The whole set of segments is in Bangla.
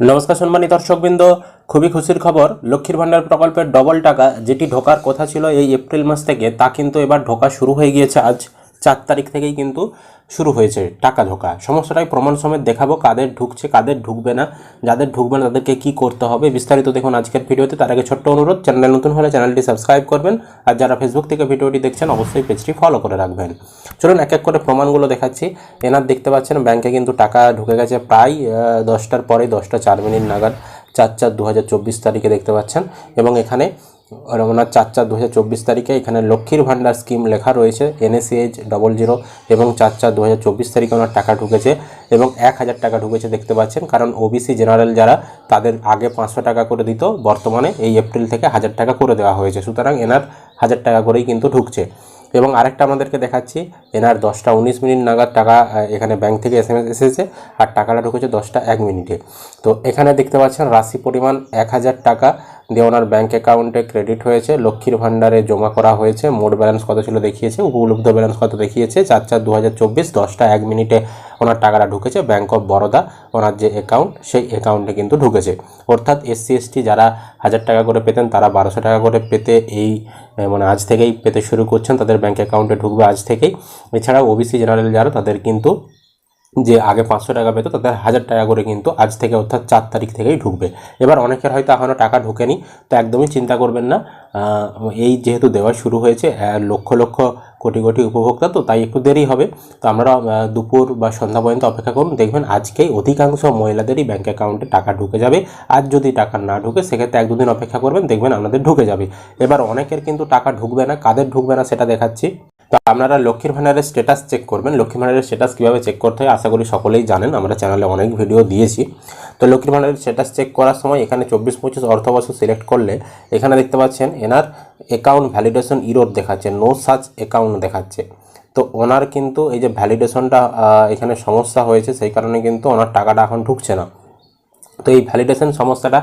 নমস্কার সম্মানিত দর্শকবৃন্দ, খুবই খুশির খবর, লক্ষ্মীর ভাণ্ডার প্রকল্পের ডবল টাকা যেটি ঢোকার কথা ছিল এই এপ্রিল মাস থেকে, তা কিন্তু এবার ঢোকা শুরু হয়ে গিয়েছে আজ। চার তারিখ থেকেই কিন্তু শুরু হয়েছে টাকা ঢোকা। সমস্যাটাই প্রমাণ সমেত দেখাবো কাদের ঢুকছে, কাদের ঢুকবে না, যাদের ঢুকবে না তাদেরকে কি করতে হবে। বিস্তারিত দেখুন আজকের ভিডিওতে। তার আগে ছোট্ট অনুরোধ, চ্যানেল নতুন হলে চ্যানেলটি সাবস্ক্রাইব করবেন আর যারা ফেসবুক থেকে ভিডিওটি দেখছেন, অবশ্যই পেজটি ফলো করে রাখবেন। চলুন এক এক করে প্রমাণগুলো দেখাচ্ছি। এনার দেখতে পাচ্ছেন ব্যাংকে কিন্তু টাকা ঢুকে গেছে প্রায় দশটার পরে দশটা চার মিনিট নাগাদ, চার চার দু তারিখে দেখতে পাচ্ছেন। এবং এখানে ওনার চার চার দু তারিখে এখানে লক্ষ্মীর ভাণ্ডার স্কিম লেখা রয়েছে এনএসিএইচ ডবল জিরো এবং চার চার দু তারিখে ওনার টাকা ঢুকেছে এবং এক হাজার টাকা ঢুকেছে দেখতে পাচ্ছেন, কারণ ওবিসি জেনারেল যারা তাদের আগে পাঁচশো টাকা করে দিত, বর্তমানে এই এপ্রিল থেকে হাজার টাকা করে দেওয়া হয়েছে, সুতরাং এনার হাজার টাকা করেই কিন্তু ঢুকছে। এবং আরেকটা আমাদেরকে দেখাচ্ছি, এনার দশটা উনিশ মিনিট নাগাদ টাকা এখানে ব্যাংক থেকে এস এসেছে, আর টাকাটা ঢুকেছে দশটা এক মিনিটে। তো এখানে দেখতে পাচ্ছেন, রাশি পরিমাণ এক হাজার টাকা দিয়ে ওনার ব্যাঙ্ক অ্যাকাউন্টে ক্রেডিট হয়েছে, লক্ষ্মীর ভাণ্ডারে জমা করা হয়েছে, মোট ব্যালেন্স কত ছিল দেখিয়েছে, উপলব্ধ ব্যালেন্স কত দেখিয়েছে, চার চার দু হাজার চব্বিশ দশটা এক মিনিটে ওনার টাকাটা ঢুকেছে ব্যাঙ্ক অফ বরোদা ওনার যে অ্যাকাউন্ট সেই অ্যাকাউন্টে কিন্তু ঢুকেছে। অর্থাৎ এসসি এসটি যারা হাজার টাকা করে পেতেন, তারা বারোশো টাকা করে পেতে এই মানে আজ থেকেই পেতে শুরু করছেন, তাদের ব্যাঙ্ক অ্যাকাউন্টে ঢুকবে আজ থেকেই। এছাড়াও ওবিসি জেনারেল যারা, তাদের কিন্তু যে আগে পাঁচশো টাকা পেতো তাদের হাজার টাকা করে কিন্তু আজ থেকে অর্থাৎ চার তারিখ থেকেই ঢুকবে। এবার অনেকের হয়তো এখনও টাকা ঢুকেনি, তো একদমই চিন্তা করবেন না। এই যেহেতু দেওয়া শুরু হয়েছে লক্ষ লক্ষ কোটি কোটি উপভোক্তা, তো তাই একটু দেরি হবে। তো আমরা দুপুর বা সন্ধ্যা পর্যন্ত অপেক্ষা করুন। দেখবেন আজকেই অধিকাংশ মহিলাদেরই ব্যাঙ্ক অ্যাকাউন্টে টাকা ঢুকে যাবে। আজ যদি টাকা না ঢুকে, সেক্ষেত্রে এক দুদিন অপেক্ষা করবেন, দেখবেন আমাদের ঢুকে যাবে। এবার অনেকের কিন্তু টাকা ঢুকবে না। কাদের ঢুকবে না, সেটা দেখাচ্ছি। তো আপনারা লক্ষ্মীর ভাণ্ডারের স্ট্যাটাস চেক করবেন। লক্ষ্মীর ভাণ্ডারের স্ট্যাটাস কীভাবে চেক করতে হয় আশা করি সকলেই জানেন। আমরা চ্যানেলে অনেক ভিডিও দিয়েছি। তো লক্ষ্মীর ভাণ্ডারের স্ট্যাটাস চেক করার সময় এখানে চব্বিশ পঁচিশ অর্থবর্ষ সিলেক্ট করলে এখানে দেখতে পাচ্ছেন, এনার অ্যাকাউন্ট ভ্যালিডেশন ইরোর দেখাচ্ছে নো সাচ অ্যাকাউন্ট দেখাচ্ছে। তো ওনার কিন্তু এই যে ভ্যালিডেশনটা এখানে সমস্যা হয়েছে, সেই কারণে কিন্তু ওনার টাকাটা এখন ঢুকছে না। তো এই ভ্যালিডেশন সমস্যাটা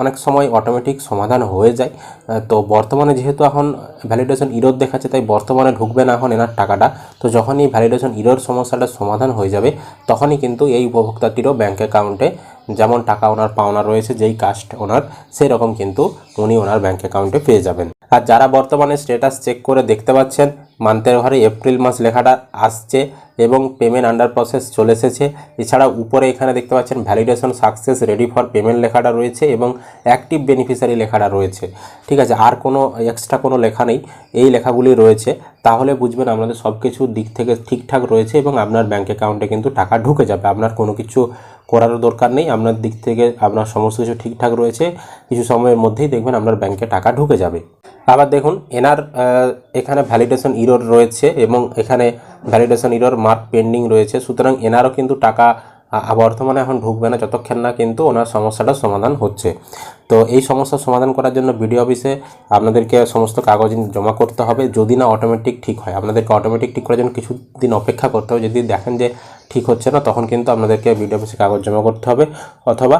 অনেক সময় অটোমেটিক সমাধান হয়ে যায়। তো বর্তমানে যেহেতু এখন ভ্যালিডেশন ইরোর দেখাচ্ছে, তাই বর্তমানে ঢুকবে না এখন এনার টাকাটা। তো যখনই ভ্যালিডেশন ইরোর সমস্যাটা সমাধান হয়ে যাবে, তখনই কিন্তু এই উপভোক্তাটিরও ব্যাঙ্ক অ্যাকাউন্টে যেমন টাকা ওনার পাওনা রয়েছে, যেই কাস্ট ওনার সেই রকম কিন্তু উনি ওনার ব্যাঙ্ক অ্যাকাউন্টে পেয়ে যাবেন। আর যারা বর্তমানে স্ট্যাটাস চেক করে দেখতে পাচ্ছেন মান্থের ঘরে এপ্রিল মাস লেখাটা আসছে এবং পেমেন্ট আন্ডার প্রসেস চলে এসেছে। এছাড়া উপরে এখানে দেখতে পাচ্ছেন validation success ready for payment লেখাটা রয়েছে এবং অ্যাক্টিভ বেনিফিশিয়ারি লেখাটা রয়েছে। ঠিক আছে, আর কোনো এক্সট্রা কোনো লেখা নেই, এই লেখাগুলি রয়েছে। তাহলে বুঝবেন আপনাদের সব কিছুর দিক থেকে ঠিকঠাক রয়েছে এবং আপনার ব্যাঙ্ক অ্যাকাউন্টে কিন্তু টাকা ঢুকে যাবে। আপনার কোনো কিছু করারও দরকার নেই, আপনার দিক থেকে আপনার সমস্ত কিছু ঠিকঠাক রয়েছে। কিছু সময়ের মধ্যেই দেখবেন আপনার ব্যাঙ্কে টাকা ঢুকে যাবে। আবার দেখুন, এনার এখানে ভ্যালিডেশন ইরোর রয়েছে এবং এখানে ভ্যালিডেশন ইরোর মার্ক পেন্ডিং রয়েছে। সুতরাং এনারও কিন্তু টাকা বর্তমানে এখন ঢুকবে না, যতক্ষণ না কিন্তু ওনার সমস্যাটা সমাধান হচ্ছে। তো এই সমস্যার সমাধান করার জন্য বিডিও অফিসে আপনাদেরকে সমস্ত কাগজ জমা করতে হবে। যদি না অটোমেটিক ঠিক হয়, আপনাদেরকে অটোমেটিক ঠিক করার জন্য কিছুদিন অপেক্ষা করতে হবে। যদি দেখেন যে ঠিক হচ্ছে না, তখন কিন্তু আপনাদেরকে বিডিও অফিসে কাগজ জমা করতে হবে। অথবা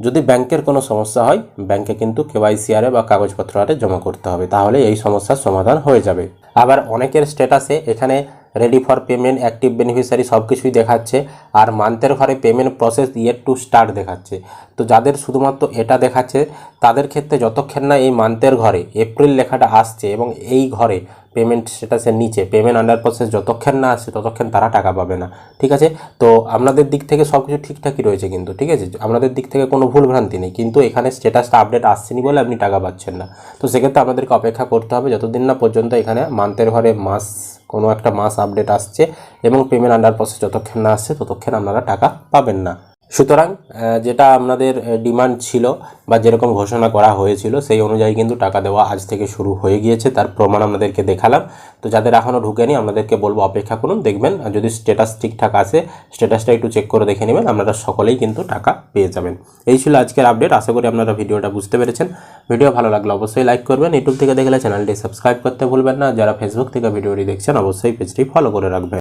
যদি ব্যাংকের কোনো সমস্যা হয়, ব্যাংকে কিন্তু কেওয়াইসি আরে বা কাগজপত্র আরে জমা করতে হবে। তাহলে এই সমস্যার সমাধান হয়ে যাবে। আবার অনেকের স্ট্যাটাসে এখানে ready for payment active beneficiary সব কিছুই দেখাচ্ছে। আর মান্থের ঘরে পেমেন্ট প্রসেস ইয়ের টু স্টার্ট দেখাচ্ছে। তো যাদের শুধুমাত্র এটা দেখাচ্ছে, তাদের ক্ষেত্রে যতক্ষণ না এই মান্থের ঘরে এপ্রিল লেখাটা আসছে এবং এই ঘরে পেমেন্ট স্ট্যাটাসের নিচে পেমেন্ট আন্ডার প্রসেস যতক্ষণ না আসছে ততক্ষণ তারা টাকা পাবে না। ঠিক আছে? তো আপনাদের দিক থেকে সব কিছু ঠিকঠাকই রয়েছে কিন্তু, ঠিক আছে? আপনাদের দিক থেকে কোনো ভুল ভ্রান্তি নেই, কিন্তু এখানে স্ট্যাটাসটা আপডেট আসছেনি বলে আপনি টাকা পাচ্ছেন না। তো সেক্ষেত্রে আপনাদেরকে অপেক্ষা করতে হবে, যতদিন না পর্যন্ত এখানে মান্থের ঘরে মাস কোনো একটা মাস আপডেট আসছে এবং পেমেন্ট আন্ডার প্রসেস যতক্ষণ না আসছে ততক্ষণ আপনারা টাকা পাবেন না। সুতরাং যেটা আপনাদের ডিমান্ড ছিল বা যেরকম ঘোষণা করা হয়েছিল, সেই অনুযায়ী কিন্তু টাকা দেওয়া আজ থেকে শুরু হয়ে গিয়েছে, তার প্রমাণ আপনাদেরকে দেখালাম। তো যাদের এখনও ঢুকেনি, আপনাদেরকে বলব অপেক্ষা করুন, দেখবেন যদি স্ট্যাটাস ঠিকঠাক আসে স্ট্যাটাসটা একটু চেক করে দেখে নেবেন, আপনারা সকলেই কিন্তু টাকা পেয়ে যাবেন। এই ছিল আজকের আপডেট আশা করি আপনারা ভিডিওটা বুঝতে পেরেছেন। ভিডিও ভালো লাগলে অবশ্যই লাইক করবেন ইউটিউব থেকে দেখলে চ্যানেলটি সাবস্ক্রাইব করতে ভুলবেন না, যারা ফেসবুক থেকে ভিডিওটি দেখছেন, অবশ্যই পেজটি ফলো করে রাখবেন।